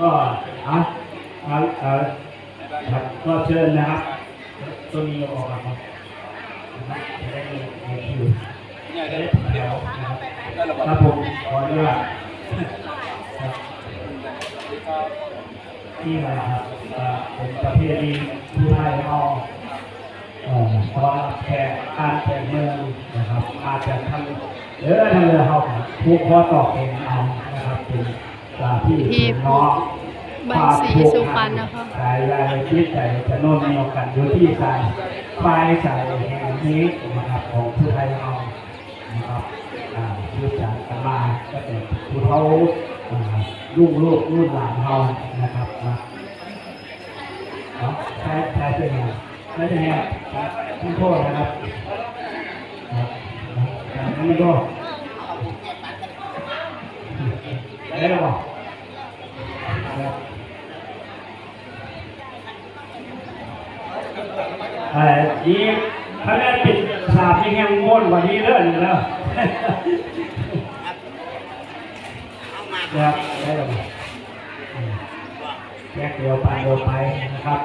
ก็อะอะอะครับก็เชิญนะครับตัวนี้ออกมาครับครับจะได้มีคิวจะได้ถึงแถวครับผมขออนุญาตที่มาครับเป็นประเพณีผู้ไทยเอาตอนแขกการแขกเมืองนะครับอาจจะทำเออทางเรือเขาครับผู้ขอต่อเองเอานะครับเป็น ที่ที่น้องใบสีสุพรรณนะคะสายยายที่ใส่จะโน่นเดียวกันอยู่ที่สายปลายสายแห่งนี้นะครับของผู้ไทยเรานะครับอ่าที่จากกันมาก็เป็นผู้เขาอ่ารุ่งลูกรุ่นหลานเรานะครับนะเนาะใช้ใช้เป็นไงไม่ใช่ไงครับท่านโทษนะครับครับครับนี่ก็ได้ หรอครับไอ้ยีถ้าได้ปิดสาบยังยังม้วนกว่านี้เรื่อยอยู่แล้วนะครับได้หรอแยกเดียวไปเดียวไปนะครับ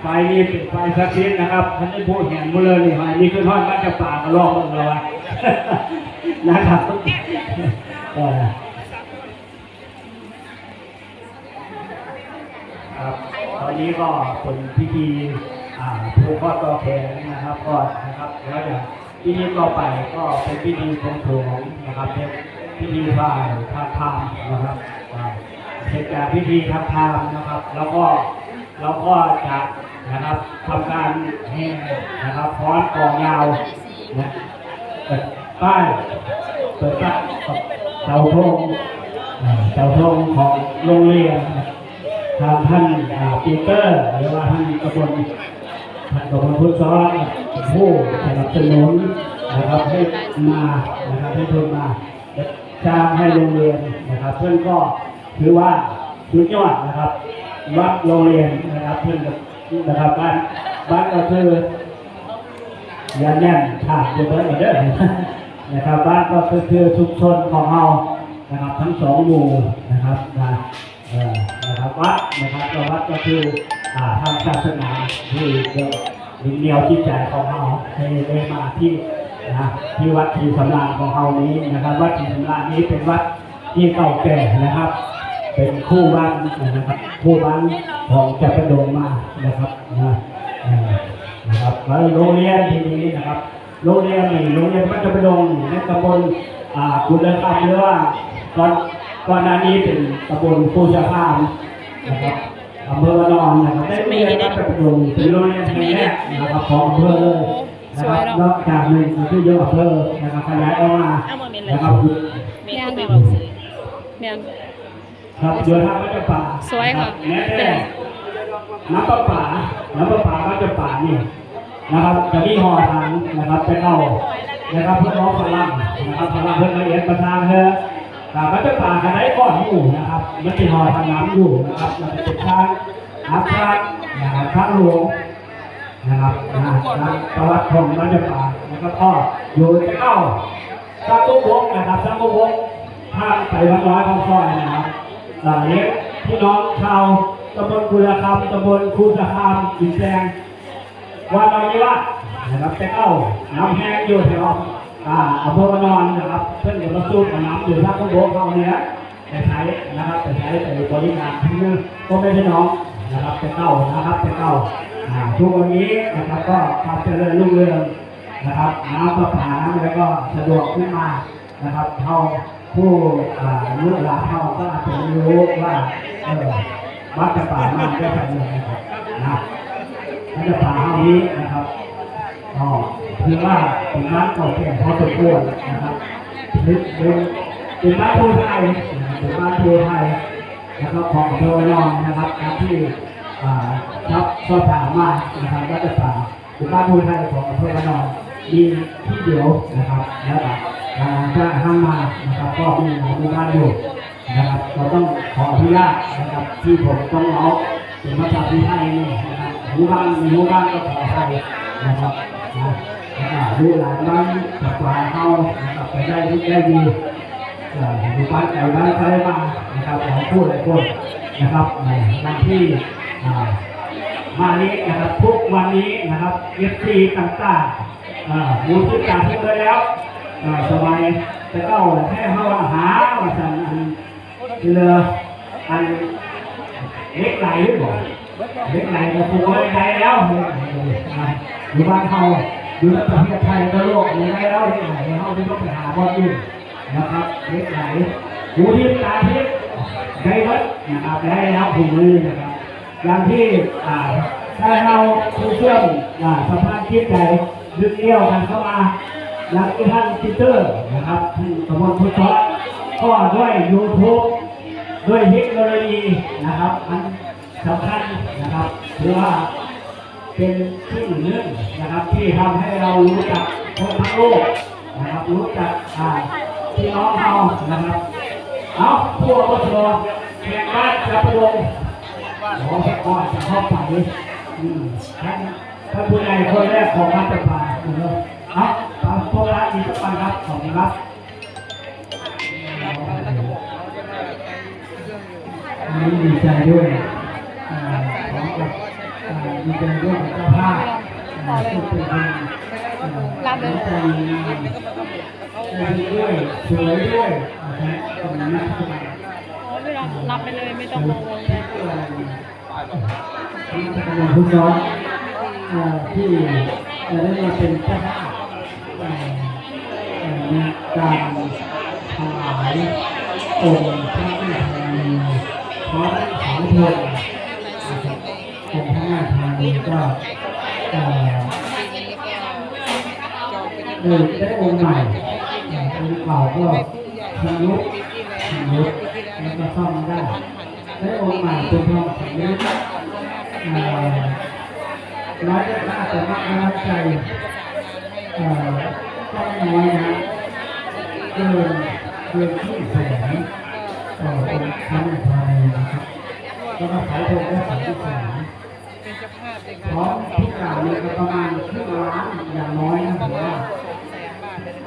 ไฟนี้เป็นไฟสักชิ้นนะครับท่านได้พูดเห็นหมดเลยนี่ไฟนี้คือทอดก็จะป่ามาลอกมันเลยวะนะครับเออครับตอ นี้ก็เป็นพิธีผูกข้อต่อแขนนะครับก็นะครับแล้วอย่างพิธีต่อไปก็เป็นพิธีของถงนะครับเป็นพิธีฝ่ายทางธรรมนะครับเสร็จจากพิธีทางธรรมนะครับ แล้วก็เราก็จะนะครับทำการแห่นะครับฟ้อนกองยาวนะเปิดป้ายเปิดป้ายเสาธงเสาธงของโรงเรียนนะ ทางท่านปีเตอร์หรือว่าท่านกบลท่านกบลพุทธซ้อนผู้สนับสนุนนะครับให้มานะครับให้ทุนมาจ้างให้โรงเรียนนะครับ เพื่อนก็ถือว่าสุดยอดนะครับ วัดโรงเรียนนะครับเพื่อนนะครับบ้านบ้านก็คือยานแน่นขาดอยู่เบิดเด้อนะครับบ้านก็คือชุมชนของเรานะครับ ทั้งสองหมู่นะครับนะ เอ่อนะครับวัดนะครับก็วัดก็คือทางศาสนาที่เดียวดินเหนียวจิตใจของเราให้ได้มาที่นะที่วัดทีสำราญของเรานี้นะครับ วัดทีสำราญนี้เป็นวัดที่เก่าแก่นะครับ เป็นคู่บ้านนะครับ คู่บ้านของจักรดงมานะครับนะนะครับแล้วโรงเรียนที่นี้นะครับโรงเรียนนี่โรงเรียนมัธยมดงในตำบลอ่ากุลคำหรือว่าก่อนก่อนหน้านี้เป็นตำบลภูชาคาม นะครับอำเภอวานอนนะครับได้โรงเรียนมัธยมดงเป็นโรงเรียนแห่งแรกนะครับของอำเภอเลยนะครับนอกจากหนึ่งคือเยอะอำเภอนะครับขยายออกมานะครับแม่นค่ะแม่นครับเดี๋ยวทางวัดจะป่าสวยค่ะแม้แต่น้ำประปาน้ำประปาวัดจะป่านี่นะครับจะมีห่อทางนะครับจะเข้านะครับเพื่อน้องฝรั่งนะครับฝรั่งเพื่อนละเอียดประชาเธอ แต่วัดจะป่ากันได้ก่อนอยู่นะครับ มันจะห่อทางน้ำอยู่นะครับ มันจะเป็นทางอาคารนะครับทางหลวงนะครับนะนะประวัติของวัดจะป่าแล้วก็พ่ออยู่จะเข้าสร้างกุ๊กวงนะครับสร้างกุ๊กวงทางไปวัดน้อยของซอยนะครับหลายพี่น้องชาวตำบลกุลคำตำบลคูสคามอินแดงวันนี้ว่านะครับไปเข้าน้ำแห้งอยู่แถว อ่าอำเภอวานอนนะครับเพื่อนเดี๋ยวมาสู้กับน้ำอยู่ท่าข้างบนเขาเนี้ยไปใช้นะครับไปใช้ไปบริการที่นี่ก็ไม่พี่น้องนะครับไปเข้านะครับไปเข้าอ่าทุกวันนี้นะครับก็ความเจริญรุ่งเรืองนะครับน้ำประปาน้ำอะไรก็สะดวกขึ้นมานะครับเท่าผู้อ่าลูกหลานเขาก็อาจจะรู้ว่าเออวัดจะป่ามากได้ขนาดไหนนะครับนะวัดจะป่าเท่านี้นะครับ ก็ถือว่าเป็นร้านเก่าแก่พอสมควรนะครับเป็นเป็นเป็นบ้านผู้ไทยเป็นบ้านผู้ไทยนะครับของเภอนอนนะครับที่อ่าครับสอบถามมานะครับวัดจะป่าเป็นบ้านผู้ไทยของเภอนอนมีที่เดียวนะครับแล้วก็ถ้าห้ามมานะครับก็มีหมู่บ้านอยู่นะครับเราต้องขออนุญาตนะครับที่ผมต้องเอาเป็นภาษาที่ให้นี่นะครับหูบ้านหูบ้านก็ขอให้นะครับ ดูหลานบ้านกับปลาเข้านะครับไปได้ดีได้ดีเอ่อดูบ้านไก่บ้านใครมานะครับของผู้หลายคนนะครับในวันที่อ่ามานี้นะครับทุกวันนี้นะครับเอฟซีต่างๆอ่ามูลที่การที่เคยแล้วอ่าสบายจะเก้าแค่เข้าหาว่าสันอันเรืออันเล็กไหลหรือเปล่า เล็กไหลก็ถูกเอาไปแล้วเด็กไหนจะอยู่บ้านเขาอยู่ในประเทศไทยก็โลกอยู่ได้แล้วเล็กไหลเขาไม่ต้องไปหาบอลอื่นนะครับเล็กไหลหูทิพตาทิพย์ได้วัดนะครับได้แล้วหูมือนะครับอย่างที่ถ้าเราผู้เชื่อมอ่าสะพานคิดใจดึงเดี่ยวกันเข้ามาอย่างที่ท่านทิเตอร์นะครับท่านสมบูรณ์พุทธก็ด้วยยูทูบด้วยเทคโนโลยีนะครับมัน สำคัญนะครับถือว่าเป็นที่หนึ่องนะครับ ที่ทำให้เรารู้จักคนทั้งโลกนะครับรู้จักอ่าพี่น้องเรานะครับเอาผู้วุโสแข่งบ้านจะปลงขอแค่ก่อนจะเข้าไปอืมท่านท่านผู้ใหญ่คนแรกของบ้าจะพานะครับเอาตามตัวร้าอีกสักปันครับขอบคุณครับวันนี้ดีใจด้วยอ่า รับอ่าดีใจด้วยกับเจ้าภาพอ่าซึ่งเป็นคนอ่ารับเลยด้วยสวยด้วยนะครับตรงนี้รับโอ้ไม่รับรับไปเลยไม่ต้องกังเลยที่ตำรวจผู้ย้อนเอ่อที่จะได้มาเป็นเจ้าภาพในการถวายองค์พระแม่ธรณีพร้อมสายพลน่าเอ่อเออได้องใหม่เอ่อองค์เก่าก็ชำรุดชำรุแล้วก็ซ่อมได้ได้องใหม่เป็นทองสำริดเอ่อร้อยละห้าแต่มากน้ำใจเอ่อก็ไม่น้อยนะเกินเกินที่แสนต่อองค์พระแม่ธรณีนะครับแล้วก็สายโทรก็สายที่แส นพร้อมทุกอย่างเนี่ยประมาณครึ่งล้านอย่างน้อยนะผมว่า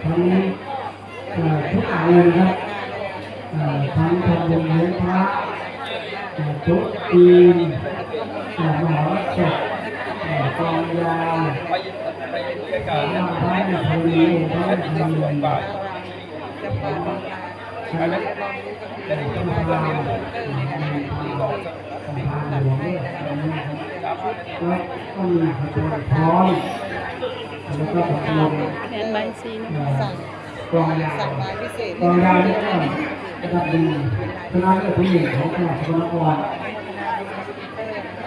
ตอนนี้เอ่อทุกอย่างเลยนะครับทั้งทำบุญเลี้ยงพระทุกทีมหมอเจ็บกองยาวสามารถให้ทวีได้ท วีใช้เป็นพลังพลังหลวงแล้วก็มีขบวนพร้อมแล้วก็ขบวนแผนใบซีนะกองยาวกองยาวนี่ก็ระดับดีคณะเลือกที่หนึ่งของจังหวัดสกลนคร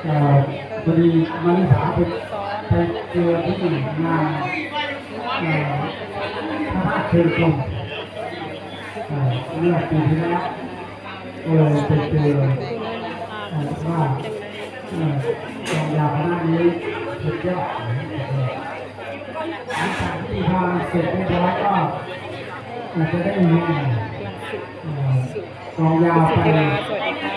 เอ่อพอดีมานิสาเป็นไปเจอที่งานเอ่อพระธาตุเชิงกลม เมื่อปีที่แล้วก็เลยไปเจอเอ่อว่าเอ่องยาวคณะนี้สุดยอดหลังจากที่ทานเสร็จเรียบร้อยก็อาจจะได้มีเอ่อกองยาไป